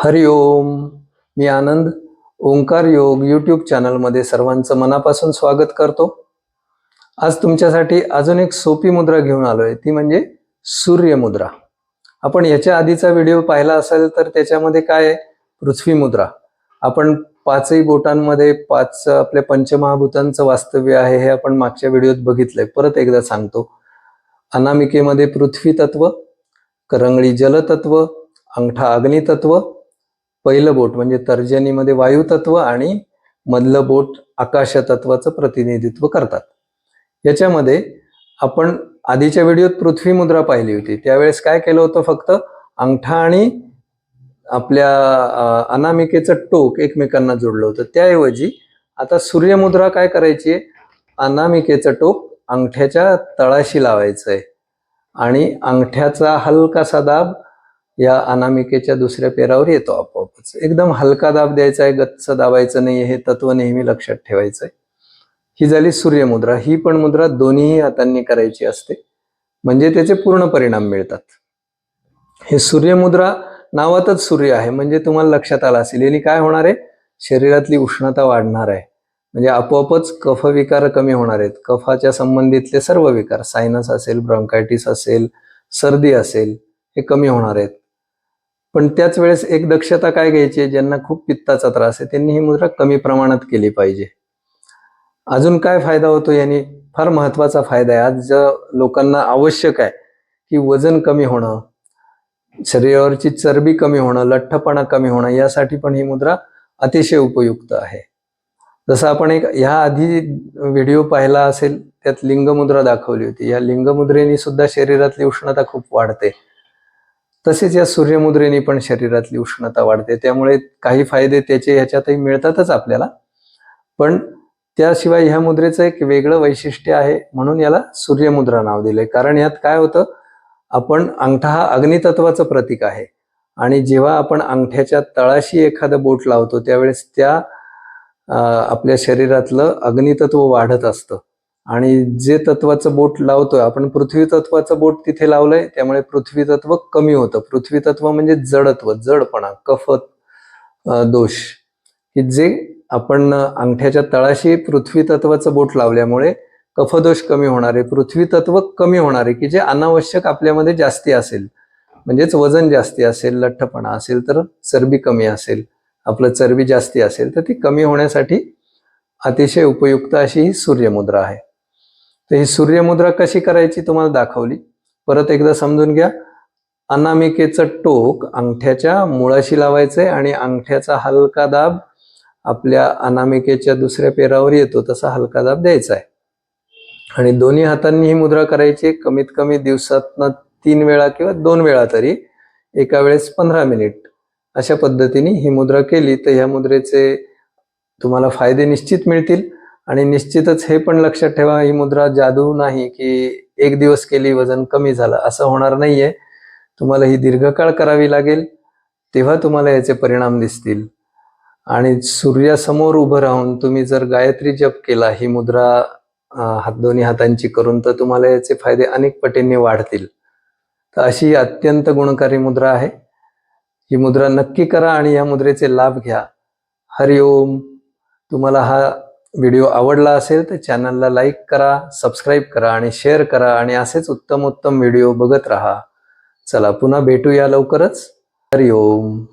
हरिओम मी आनंद ओंकार योग यूट्यूब चॅनलमध्ये सर्वांचं मनापासून स्वागत करतो. आज तुमच्यासाठी अजून एक सोपी मुद्रा घेऊन आलो आहे ती म्हणजे सूर्यमुद्रा आपण याच्या आधीचा व्हिडिओ पाहिला असेल तर त्याच्यामध्ये काय आहे? पृथ्वी मुद्रा. आपण पाचही बोटांमध्ये पाच आपल्या पंचमहाभूतांचं वास्तव्य आहे हे आपण मागच्या व्हिडिओत बघितलंय. परत एकदा सांगतो. अनामिकेमध्ये पृथ्वी तत्व करंगळी जलतत्व अंगठा अग्नितत्व पहिलं बोट म्हणजे तर्जनीमध्ये वायुतत्व आणि मधलं बोट आकाश तत्वाचं प्रतिनिधित्व करतात. याच्यामध्ये आपण आधीच्या व्हिडिओत पृथ्वी मुद्रा पाहिली होती. त्यावेळेस काय केलं होतं फक्त अंगठा आणि आपल्या अनामिकेचं टोक एकमेकांना जोडलं होतं. त्याऐवजी आता सूर्यमुद्रा काय करायची आहे? अनामिकेचं टोक अंगठ्याच्या तळाशी लावायचं आहे. आणि अंगठ्याचा हलकासा दाब या अनामिकेच्या दुसऱ्या पेरावर येतो आपण. एकदम हलका दाब द्यायचा आहे गच्च दाबायचं नाही हे तत्व नेहमी लक्षात ठेवायचं आहे ही झाली सूर्यमुद्रा. ही पण मुद्रा दोन्ही हातांनी करायची असते. म्हणजे त्याचे पूर्ण परिणाम मिळतात. हे सूर्यमुद्रा नावातच सूर्य आहे. म्हणजे तुम्हाला लक्षात आलं असेल याने काय होणार आहे? शरीरातली उष्णता वाढणार आहे. म्हणजे आपोआपच कफ विकार कमी होणार आहेत. कफाच्या संबंधितले सर्व विकार सायनस असेल ब्रॉन्कायटिस असेल सर्दी असेल हे कमी होणार आहेत. पण त्याच वेळेस एक दक्षता काय घ्यायची ज्यांना खूप पित्ताचा त्रास आहे त्यांनी ही मुद्रा कमी प्रमाणात केली पाहिजे. अजून काय फायदा होतो यांनी फार महत्त्वाचा फायदा आहे. आज ज्या लोकांना आवश्यक आहे की वजन कमी होणं शरीरावरची चरबी कमी होणं लठ्ठपणा कमी होणं यासाठी पण ही मुद्रा अतिशय उपयुक्त आहे. जसं आपण एक ह्या आधी व्हिडिओ पाहिला असेल त्यात लिंगमुद्रा दाखवली होती. या लिंगमुद्रेने सुद्धा शरीरातली उष्णता खूप वाढते. तसेच या सूर्यमुद्रेने पण शरीरातली उष्णता वाढते. त्यामुळे काही फायदे त्याचे ह्याच्यातही मिळतातच आपल्याला. पण त्याशिवाय ह्या मुद्रेचं एक वेगळं वैशिष्ट्य आहे म्हणून याला सूर्यमुद्रा नाव दिलंय. कारण यात काय होतं? आपण अंगठा हा अग्नितत्वाचं प्रतीक आहे. आणि जेव्हा आपण अंगठ्याच्या तळाशी एखादं बोट लावतो त्यावेळेस त्या आपल्या शरीरातलं अग्नितत्व वाढत असतं. आणि जे तत्वाचं बोट लावतोय आपण पृथ्वी तत्वाचं बोट तिथे लावलंय त्यामुळे पृथ्वी तत्व कमी होतं. पृथ्वी तत्व म्हणजे जडत्व जडपणा कफ दोष. की जे आपण अंगठ्याच्या तळाशी पृथ्वी तत्वाचं बोट लावल्यामुळे कफदोष कमी होणारे पृथ्वी तत्व कमी होणारे की जे अनावश्यक आपल्यामध्ये जास्ती असेल. म्हणजेच वजन जास्ती असेल लठ्ठपणा असेल तर चरबी कमी असेल. आपलं चरबी जास्ती असेल तर ती कमी होण्यासाठी अतिशय उपयुक्त अशी ही सूर्यमुद्रा आहे. तर ही सूर्यमुद्रा कशी करायची तुम्हाला दाखवली. परत एकदा समजून घ्या. अनामिकेचं टोक अंगठ्याच्या मुळाशी लावायचंय आणि अंगठ्याचा हलका दाब आपल्या अनामिकेच्या दुसऱ्या पेरावर येतो तसा हलका दाब द्यायचा आहे आणि दोन्ही हातांनी ही मुद्रा करायची कमीत कमी दिवसातनं तीन वेळा किंवा दोन वेळा तरी एका वेळेस पंधरा मिनिट. अशा पद्धतीने ही मुद्रा केली तर ह्या मुद्रेचे तुम्हाला फायदे निश्चित मिळतील. आणि निश्चितच हे पण लक्षात ठेवा ही मुद्रा जादू नाही की एक दिवस केली वजन कमी झालं असं होणार नाहीये. तुम्हाला ही दीर्घकाळ करावी लागेल तेव्हा तुम्हाला याचे परिणाम दिसतील. आणि सूर्यासमोर उभं राहून तुम्ही जर गायत्री जप केला ही मुद्रा हात दोन्ही हातांची करून तर तुम्हाला याचे फायदे अनेक पटींनी वाढतील. तर अशी अत्यंत गुणकारी मुद्रा आहे. ही मुद्रा नक्की करा आणि या मुद्रेचे लाभ घ्या. हरिओम. तुम्हाला हा व्हिडिओ आवडला असेल तर चॅनलला लाईक करा सबस्क्राईब करा आणि शेअर करा आणि असेच उत्तम उत्तम व्हिडिओ बघत राहा. चला पुन्हा भेटूया लवकरच. हरिओम.